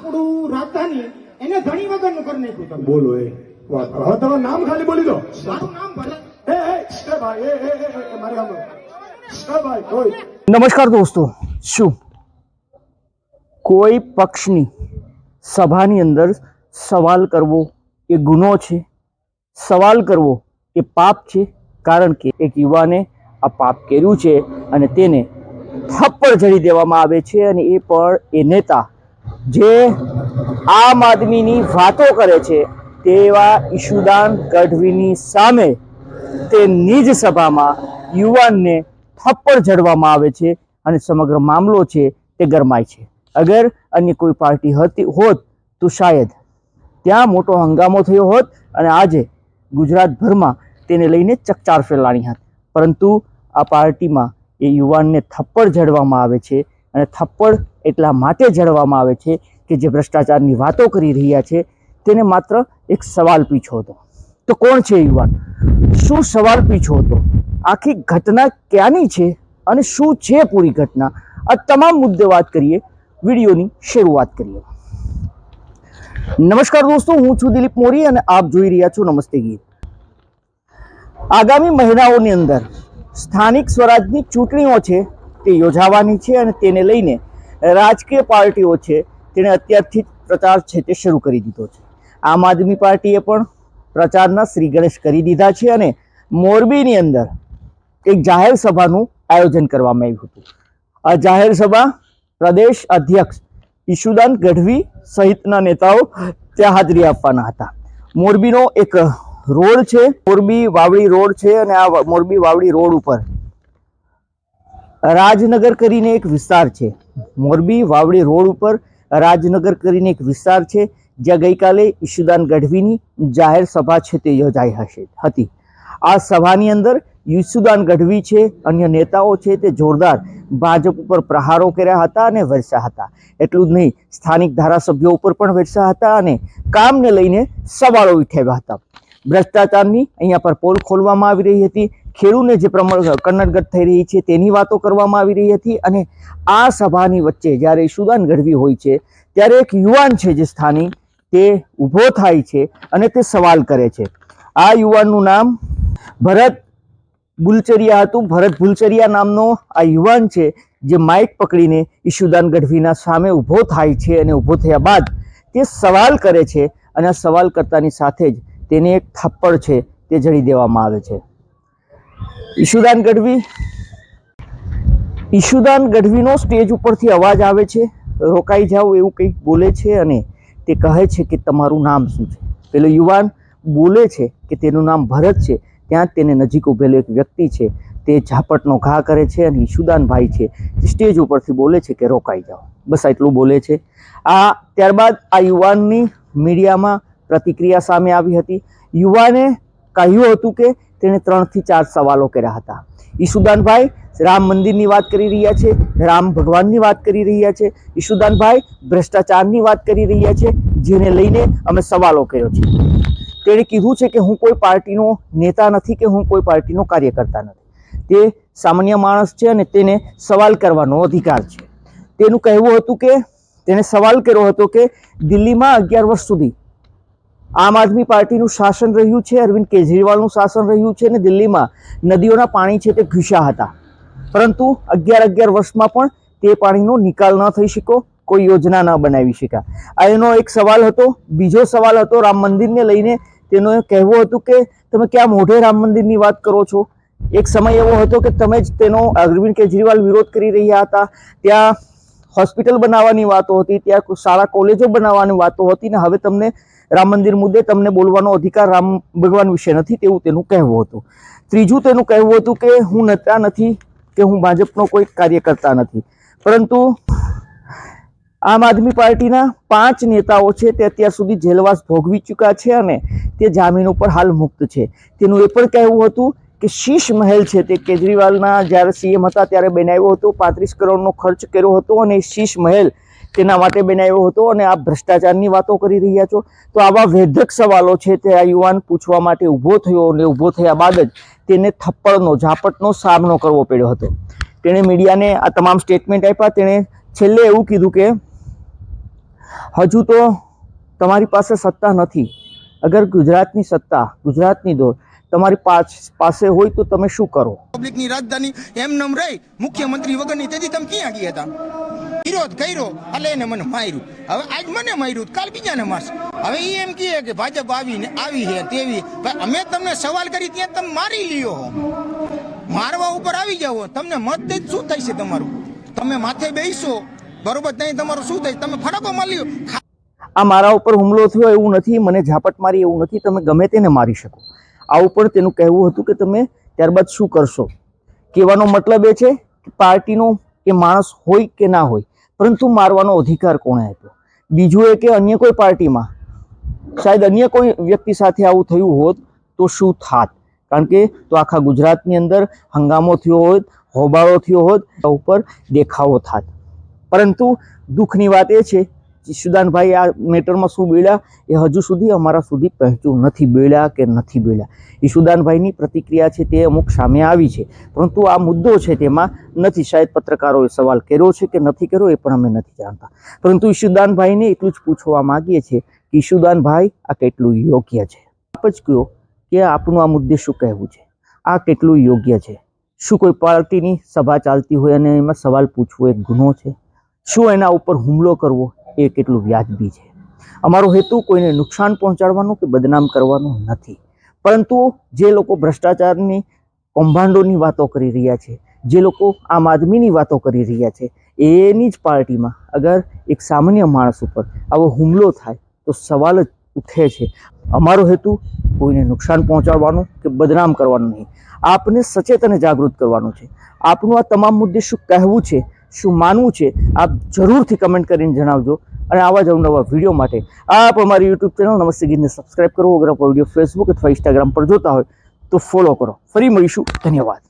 આપણું રાજધાની એને ધણી વગરનું કરી નાખ્યું તમે. બોલો એ વાત હવે તમારું નામ ખાલી બોલી દો. મારું નામ ભરત એ એ એ ભાઈ એ એ એ, મારે ભાઈ ઓય નમસ્કાર દોસ્તો. શું? કોઈ પક્ષની સભાની અંદર સવાલ કરવો એ ગુનો છે? સવાલ કરવો એ પાપ છે? કારણ કે એક યુવાને આ પાપ કર્યું છે અને તેને થપ્પડ જડી દેવામાં આવે છે અને એ પણ એ નેતા જે આમ આદમીની વાતો કરે છે, તેવા ઈશુદાન ગઢવીની સામે તે નિજ સભામાં યુવાનને થપ્પડ જડવામાં આવે છે અને સમગ્ર મામલો છે તે ગરમાય છે. અગર અન્ય કોઈ પાર્ટી હતી હોત તો શાયદ ત્યાં મોટો હંગામો થયો હોત અને આજે ગુજરાતભરમાં તેને લઈને ચકચાર ફેલાણી હતી. પરંતુ આ પાર્ટીમાં એ યુવાનને થપ્પડ જડવામાં આવે છે અને થપ્પડ એટલા માટે જડવામાં આવે છે કે જે ભ્રષ્ટાચારની વાતો કરી રહ્યા છે, તેને માત્ર એક સવાલ પીછો હતો. તો કોણ છે યુવાન? શું સવાલ પીછો હતો? આખી ઘટના ક્યાંની છે અને શું છે પૂરી ઘટના? આ તમામ મુદ્દે વાત કરીએ, વિડીયોની શરૂઆત કરીએ. નમસ્કાર દોસ્તો, હું છું દિલીપ મોરી અને આપ જોઈ રહ્યા છો નમસ્તે ગીત. આગામી મહિનાઓની અંદર સ્થાનિક સ્વરાજની ચૂંટણીઓ છે તે યોજાવાની છે અને તેને લઈને રાજકીય પાર્ટીઓ છે, તેણે અત્યારથી પ્રચાર છે તે શરૂ કરી દીધો છે. આમ આદમી પાર્ટીએ પણ પ્રચારના શ્રી ગણેશ કરી દીધા છે અને મોરબીની અંદર એક જાહેર સભાનું આયોજન કરવામાં આવ્યું હતું. આ જાહેર સભા પ્રદેશ અધ્યક્ષ ઈશુદાન ગઢવી સહિતના નેતાઓ ત્યાં હાજરી આપવાના હતા. મોરબીનો એક રોડ છે, મોરબી વાવડી રોડ છે અને આ મોરબી વાવડી રોડ ઉપર રાજનગર કરીને એક વિસ્તાર છે. મોરબી વાવડી રોડ ઉપર રાજનગર કરીને એક વિસ્તાર છે, જ્યાં ગઈકાલે ઈશુદાન ગઢવીની જાહેર સભા છે તે યોજાઈ હશે, હતી. આ સભાની અંદર ઈશુદાન ગઢવી છે, અન્ય નેતાઓ છે તે જોરદાર ભાજપ ઉપર પ્રહારો કર્યા હતા અને વરસ્યા હતા. એટલું જ નહીં, સ્થાનિક ધારાસભ્યો ઉપર પણ વરસ્યા હતા અને કામને લઈને સવાલો ઉઠાવ્યા હતા. ભ્રષ્ટાચારની અહીંયા પર પોલ ખોલવામાં આવી રહી હતી. ખેડૂને જે પ્રમાણ કન્નડગત થઈ રહી છે, તેની વાતો કરવામાં આવી રહી હતી અને આ સભાની વચ્ચે જ્યારે ઈશુદાન ગઢવી હોય છે, ત્યારે એક યુવાન છે જે સ્થાનિક, તે ઊભો થાય છે અને તે સવાલ કરે છે. આ યુવાનનું નામ ભરત બુલચરિયા હતું. ભરત બુલચરિયા નામનો આ યુવાન છે, જે માઇક પકડીને ઈશુદાન ગઢવીના સામે ઊભો થાય છે અને ઊભો થયા બાદ તે સવાલ કરે છે અને આ સવાલ કરતાની સાથે જ તેને એક થપ્પડ છે, તે જડી દેવામાં આવે છે. ઈશુદાન ગઢવી. ઈશુદાન ગઢવીનો સ્ટેજ ઉપરથી અવાજ આવે છે. રોકાઈ જાઓ એવું કંઈક બોલે છે અને તે કહે છે કે તમારું નામ શું છે? પેલો યુવાન બોલે છે કે તેનું નામ ભરત છે. ત્યાં જ તેને નજીક ઉભેલો એક વ્યક્તિ છે. તે ઝાપટનો ઘા કરે છે અને ઈશુદાનભાઈ છે તે સ્ટેજ ઉપરથી બોલે છે કે રોકાઈ જાઓ. બસ એટલું બોલે છે. આ ત્યારબાદ આ યુવાનની મીડિયામાં પ્રતિક્રિયા સામે આવી હતી. યુવાને કહ્યું હતું કે તેણે ત્રણથી ચાર સવાલો કર્યા હતા. ઈશુદાનભાઈ રામ મંદિરની વાત કરી રહ્યા છે, રામ ભગવાનની વાત કરી રહ્યા છે ઈશુદાનભાઈ ભ્રષ્ટાચારની વાત કરી રહ્યા છે, જેને લઈને અમે સવાલો કર્યો છે. તેણે કીધું છે કે હું કોઈ પાર્ટીનો નેતા નથી કે હું કોઈ પાર્ટીનો કાર્યકર્તા નથી. તે સામાન્ય માણસ છે અને તેને સવાલ કરવાનો અધિકાર છે. તેનું કહેવું હતું કે, તેણે સવાલ કર્યો હતો કે દિલ્હીમાં અગિયાર વર્ષ સુધી આમ આદમી પાર્ટીનું શાસન રહ્યું છે, અરવિંદ કેજરીવાલનું શાસન રહ્યું છે અને દિલ્હીમાં નદીઓના પાણી છે તે ઘૂસ્યા હતા. પરંતુ અગિયાર અગિયાર વર્ષમાં પણ તે પાણીનો નિકાલ ન થઈ શક્યો, કોઈ યોજના ન બનાવી શક્યા. આ એનો એક સવાલ હતો, બીજો સવાલ હતો, રામ મંદિરને લઈને તેનો કહેવું હતું કે, તમે ક્યાં મોઢે રામ મંદિરની વાત કરો છો? એક સમય એવો હતો કે તમે જ તેનો અરવિંદ કેજરીવાલ વિરોધ કરી રહ્યા હતા. ત્યાં હોસ્પિટલ બનાવવાની વાતો હતી, ત્યાં શાળા કોલેજો બનાવવાની વાતો હતી ને હવે તમને રામ મંદિર મુદ્દે તમને બોલવાનો અધિકાર રામ ભગવાન વિશે નથી તેવું તેનું કહેવું હતું. ત્રીજું તેનું કહેવું હતું કે હું નેતા નથી, કે હું ભાજપનો કોઈ કાર્યકર્તા નથી. પરંતુ આમ આદમી પાર્ટીના પાંચ નેતાઓ છે તે અત્યાર સુધી જેલવાસ ભોગવી ચૂક્યા છે અને તે જામીન ઉપર હાલ મુક્ત છે. તેનું એ પણ કહેવું હતું કે શીશ મહેલ છે તે કેજરીવાલના જ્યારે સીએમ હતા ત્યારે બનાવ્યો હતો, પાંત્રીસ કરોડનો ખર્ચ કર્યો હતો અને શીશ મહેલ તેના માટે બનાવ્યો હતો અને આપ ભ્રષ્ટાચારની વાતો કરી રહ્યા છો. તો આવા વેધક સવાલો છે તે આ યુવાન પૂછવા માટે ઊભો થયો અને ઊભો થયા બાદ જ તેને થપ્પડનો, ઝાપટનો સામનો કરવો પડ્યો હતો. તેણે મીડિયાને આ તમામ સ્ટેટમેન્ટ આપ્યા. તેણે છેલ્લે એવું કીધું કે, હજુ તો તમારી પાસે સત્તા નથી. અગર ગુજરાતની સત્તા, ગુજરાતની દોર તમારી પાસ- પાસે હોય તો તમે શું કરો? પબ્લિકની રાજધાની એમ નમ રહી મુખ્યમંત્રી વગરની તેથી તમે ક્યાં ગયા હતા? વિરોધ કર્યો એટલે એને મને માર્યું. હવે આજ મને માર્યું કાલ બીજાને મારશે. હવે એ એમ કહે કે ભાજપ આવીને આવી છે તેવી. અમે તમને સવાલ કરી ત્યાં તમે મારી લ્યો હો. મારવા ઉપર આવી જાઓ તમને મત શું થશે તમારું? તમે માથે બેસો બરોબર ત્યાં તમારું શું થાય તમે ફરકો માલ્યો આ મારા ઉપર હુમલો થયો એવું નથી મને ઝાપટ મારી એવું નથી તમે ગમે તેને મારી શકો. આવું પણ તેનું કહેવું હતું કે તમે ત્યારબાદ શું કરશો? કહેવાનો મતલબ એ છે કે પાર્ટીનો કે માણસ હોય કે ના હોય, પરંતુ મારવાનો અધિકાર કોણે આપ્યો? બીજું એ કે અન્ય કોઈ પાર્ટીમાં, શાયદ અન્ય કોઈ વ્યક્તિ સાથે આવું થયું હોત તો શું થાત? કારણ કે તો આખા ગુજરાતની અંદર હંગામો થયો હોત, હોબાળો થયો હોત ઉપર દેખાવો થાત. પરંતુ દુઃખની વાત એ છે ઈશુદાનભાઈ આ મેટરમાં શું બોલ્યા? એ હજુ સુધી અમારા સુધી પહોંચ્યું નથી. બોલ્યા કે નથી બોલ્યા? ઈશુદાનભાઈની પ્રતિક્રિયા છે તે અમુક સામે આવી છે. પરંતુ આ મુદ્દો છે તેમાં નથી. શાયદ પત્રકારોએ સવાલ કર્યો છે કે નથી કર્યો એ પણ અમે નથી જાણતા. પરંતુ ઈશુદાનભાઈને એટલું જ પૂછવા માગીએ છીએ કે ઈશુદાનભાઈ, આ કેટલું યોગ્ય છે? આપ જ કહો કે આપનું આ મુદ્દે શું કહેવું છે? આ કેટલું યોગ્ય છે? શું કોઈ પાર્ટીની સભા ચાલતી હોય અને એમાં સવાલ પૂછવો એક ગુનો છે? શું એના ઉપર હુમલો કરવો? એ કેટલું વ્યાજબી છે. અમારો હેતુ કોઈને નુકસાન પહોંચાડવાનો કે બદનામ કરવાનો નથી. પરંતુ જે લોકો ભ્રષ્ટાચારની કૌભાંડોની વાતો કરી રહ્યા છે, જે લોકો આમ આદમીની વાતો કરી રહ્યા છે, એની જ પાર્ટીમાં અગર એક સામાન્ય માણસ ઉપર આવો હુમલો થાય, તો સવાલ જ ઉઠે છે, અમારો હેતુ કોઈને નુકસાન પહોંચાડવાનો કે બદનામ કરવાનો નહીં. આપને સચેત અને જાગૃત કરવાનું છે. આપનું આ તમામ મુદ્દે શું કહેવું છે, શું માનવું છે, આપ જરૂરથી કમેન્ટ કરીને જણાવજો. અને આવા જ અવનવા વીડિયો માટે આપ અમારી યુટ્યુબ ચેનલ નમસ્તે ગીતને સબસ્ક્રાઇબ કરો. અગર આપણો વીડિયો ફેસબુક અથવા ઇન્સ્ટાગ્રામ પર જોતા હોય તો ફોલો કરો. ફરી મળીશું. ધન્યવાદ.